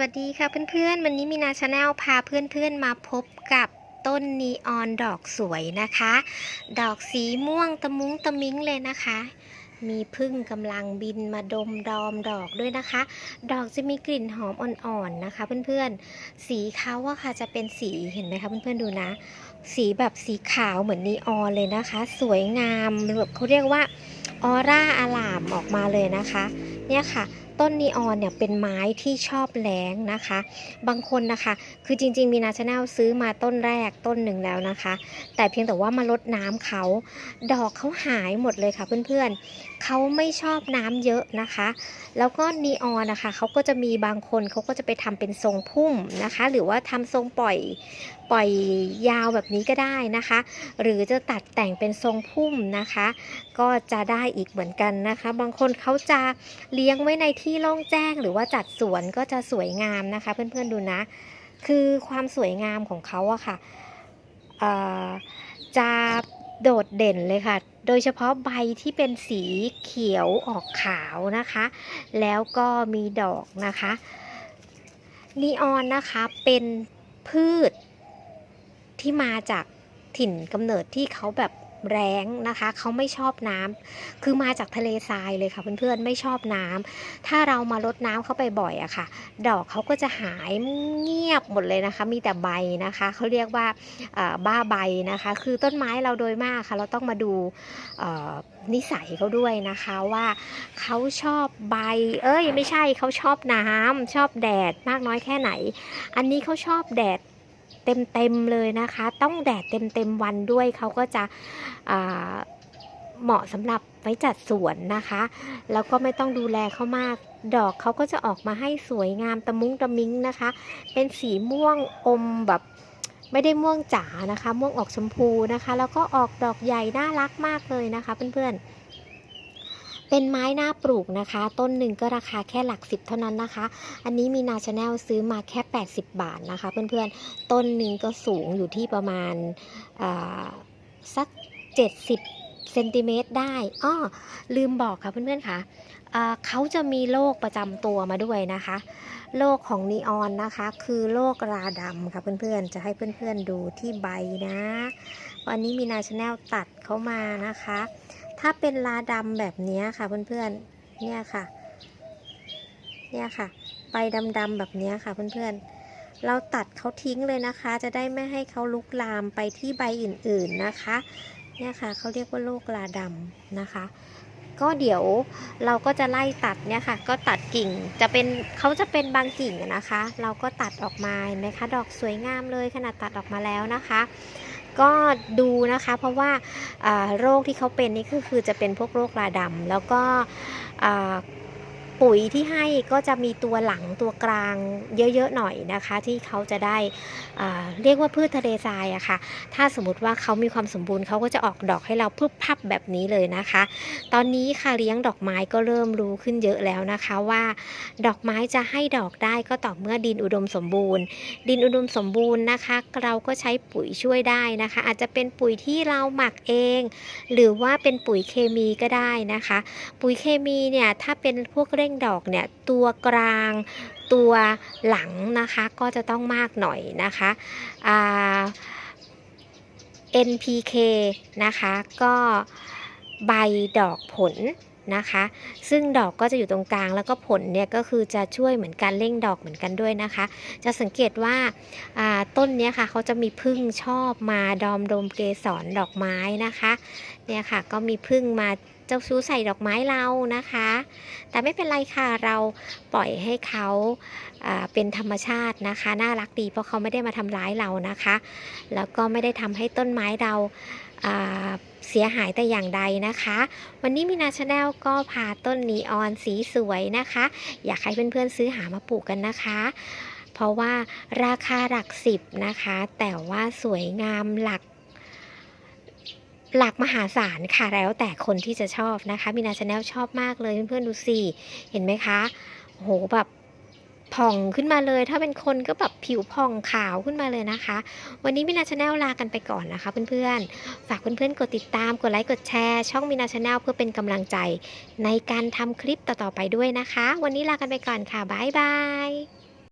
วัสดีค่ะเพื่อนๆ วันนี้มีนาชาแนลพาเพื่อนๆมาพบกับต้นนีออนดอกสวยนะคะ ดอกสีม่วงตะมุ้งตะมิ้งเลยนะคะ มีพึ่งกำลังบินมาดมดอมดอกด้วยนะคะ ดอกจะมีกลิ่นหอมอ่อนๆนะคะ เพื่อนๆ สีเขาอะค่ะจะเป็นสีเห็นไหมคะเพื่อนๆดูนะ สีแบบสีขาวเหมือนนีออนเลยนะคะ สวยงามแบบเขาเรียกว่าออร่าอาลามออกมาเลยนะคะ เนี่ยค่ะ ต้นนีออนเนี่ยเป็นไม้ที่ชอบแล้งนะคะ บางคนนะคะ คือจริง ๆ มีนาชาแนลซื้อมาต้นแรกต้นหนึ่งแล้วนะคะ แต่เพียงแต่ว่ามาลดน้ำเขา ดอกเขาหายหมดเลยค่ะเพื่อนๆเขาไม่ชอบน้ำเยอะนะคะ แล้วก็นีออนนะคะเขาก็จะมีบางคนเขาก็จะไปทำเป็นทรงพุ่มนะคะ หรือว่าทำทรงปล่อยปล่อยยาวแบบนี้ก็ได้นะคะ หรือจะตัดแต่งเป็นทรงพุ่มนะคะ ก็จะได้อีกเหมือนกันนะคะ บางคนเขาจะเลี้ยงไว้ในที่ที่โล่งแจ้งหรือว่าจัดสวนก็จะสวยงามนะคะ เพื่อนๆดูนะ คือความสวยงามของเขาอะค่ะจะโดดเด่นเลยค่ะ โดยเฉพาะใบที่เป็นสีเขียวออกขาวนะคะ แล้วก็มีดอกนะคะ นีออนนะคะเป็นพืชที่มาจากถิ่นกำเนิดที่เขาแบบ แรงนะคะเขาไม่ชอบน้ำคือมาจากทะเลทรายเลยค่ะเพื่อนๆไม่ชอบน้ำถ้าเรามาลดน้ำเข้าไปบ่อยอะค่ะ ดอกเขาก็จะหายเงียบหมดเลยนะคะ มีแต่ใบนะคะเขาเรียกว่าบ้าใบนะคะ คือต้นไม้เราโดยมากค่ะ เราต้องมาดูนิสัยเขาด้วยนะคะว่าเขาชอบใบ เอ้ยไม่ใช่เขาชอบน้ำชอบแดดมากน้อยแค่ไหน อันนี้เขาชอบแดด เต็มๆเลยนะคะ ต้องแดดเต็มๆวันด้วยเขาก็จะเหมาะสำหรับไว้จัดสวนนะคะ แล้วก็ไม่ต้องดูแลเขามาก ดอกเขาก็จะออกมาให้สวยงามตะมุ้งตะมิ้งนะคะ เป็นสีม่วงอมแบบไม่ได้ม่วงจ๋านะคะ ม่วงออกชมพูนะคะ แล้วก็ออกดอกใหญ่น่ารักมากเลยนะคะเพื่อนๆ เป็นไม้หน่าปลูกนะคะ ต้นหนึ่งก็ราคาแค่หลักสิบเท่านั้นนะคะ อันนี้มีนาชาแนลซื้อมาแค่ 80 บาทนะคะ เพื่อนๆ ต้นหนึ่งก็สูงอยู่ที่ประมาณสัก 70เซนติเมตรได้อ้อลืมบอกค่ะเพื่อนๆค่ะเขาจะมีโรคประจำตัวมาด้วยนะคะโรคของนีออนนะคะ คือโรคราดำค่ะเพื่อนๆ จะให้เพื่อนๆดูที่ใบนะ วันนี้มีนาชาแนลตัดเขามานะคะ ถ้าเป็นลาดำแบบนี้ค่ะเพื่อนๆ เนี่ยค่ะ เนี่ยค่ะ ใบดำๆแบบนี้ค่ะเพื่อนๆ เราตัดเขาทิ้งเลยนะคะ จะได้ไม่ให้เขาลุกลามไปที่ใบอื่นๆนะคะ เนี่ยค่ะเขาเรียกว่าโรคลาดำนะคะก็เดี๋ยวเราก็จะไล่ตัดเนี่ยค่ะ ก็ตัดกิ่งจะเป็นเขาจะเป็นบางกิ่งนะคะ เราก็ตัดออกมาเห็นไหมคะ ดอกสวยงามเลยขนาดตัดออกมาแล้วนะคะ ก็ดูนะคะเพราะว่าโรคที่เขาเป็นนี่ก็คือจะเป็นพวกโรคราดำแล้วก็ ปุ๋ยที่ให้ก็จะมีตัวหลังตัวกลางเยอะๆหน่อยนะคะ ที่เขาจะได้เรียกว่าพืชทะเลทรายอะค่ะ ถ้าสมมติว่าเขามีความสมบูรณ์เขาก็จะออกดอกให้เราพึบพับแบบนี้เลยนะคะ ตอนนี้ค่ะเลี้ยงดอกไม้ก็เริ่มรู้ขึ้นเยอะแล้วนะคะว่า ดอกไม้จะให้ดอกได้ก็ต่อเมื่อดินอุดมสมบูรณ์ ดินอุดมสมบูรณ์นะคะ เราก็ใช้ปุ๋ยช่วยได้นะคะ อาจจะเป็นปุ๋ยที่เราหมักเอง หรือว่าเป็นปุ๋ยเคมีก็ได้นะคะ ปุ๋ยเคมีเนี่ยถ้าเป็นพวกเร่งงดอกเนี่ยตัวกลางตัวหลังนะคะก็จะต้องมากหน่อยนะคะ NPK นะคะก็ใบดอกผลนะคะ ซึ่งดอกก็จะอยู่ตรงกลางแล้วก็ผลเนี่ยก็คือจะช่วยเหมือนกันเร่งดอกเหมือนกันด้วยนะคะ จะสังเกตว่าาต้นนี้ค่ะเขาจะมีพึ่งชอบมาดอมดมเกสรดอกไม้นะคะเนี่ยค่ะก็มีพึ่งมา เจ้าชู้ใส่ดอกไม้เรานะคะ แต่ไม่เป็นไรค่ะ เราปล่อยให้เขาเป็นธรรมชาตินะคะ น่ารักดีเพราะเขาไม่ได้มาทำร้ายเรานะคะ แล้วก็ไม่ได้ทำให้ต้นไม้เราอ่าเสียหายแต่อย่างใดนะคะ วันนี้มีนาชาแนลก็พาต้นนีออนสีสวยนะคะ อยากให้เพื่อนๆซื้อหามาปลูกกันนะคะ เพราะว่าราคาหลักสิบนะคะ แต่ว่าสวยงามหลัก หลักมหาศาลค่ะแล้วแต่คนที่จะชอบนะคะมีนาชาแนลชอบมากเลยเพื่อนๆดูสิเห็นไหมคะโหแบบผ่องขึ้นมาเลย ถ้าเป็นคนก็แบบผิวผ่องขาวขึ้นมาเลยนะคะ วันนี้มินาชาแนลลากันไปก่อนนะคะเพื่อนๆ ฝากเพื่อนๆ กดติดตาม กดไลค์ กดแชร์ ช่องมินาชาแนลเพื่อเป็นกำลังใจ ในการทำคลิปต่อๆไปด้วยนะคะ วันนี้ลากันไปก่อนค่ะ บ๊ายบาย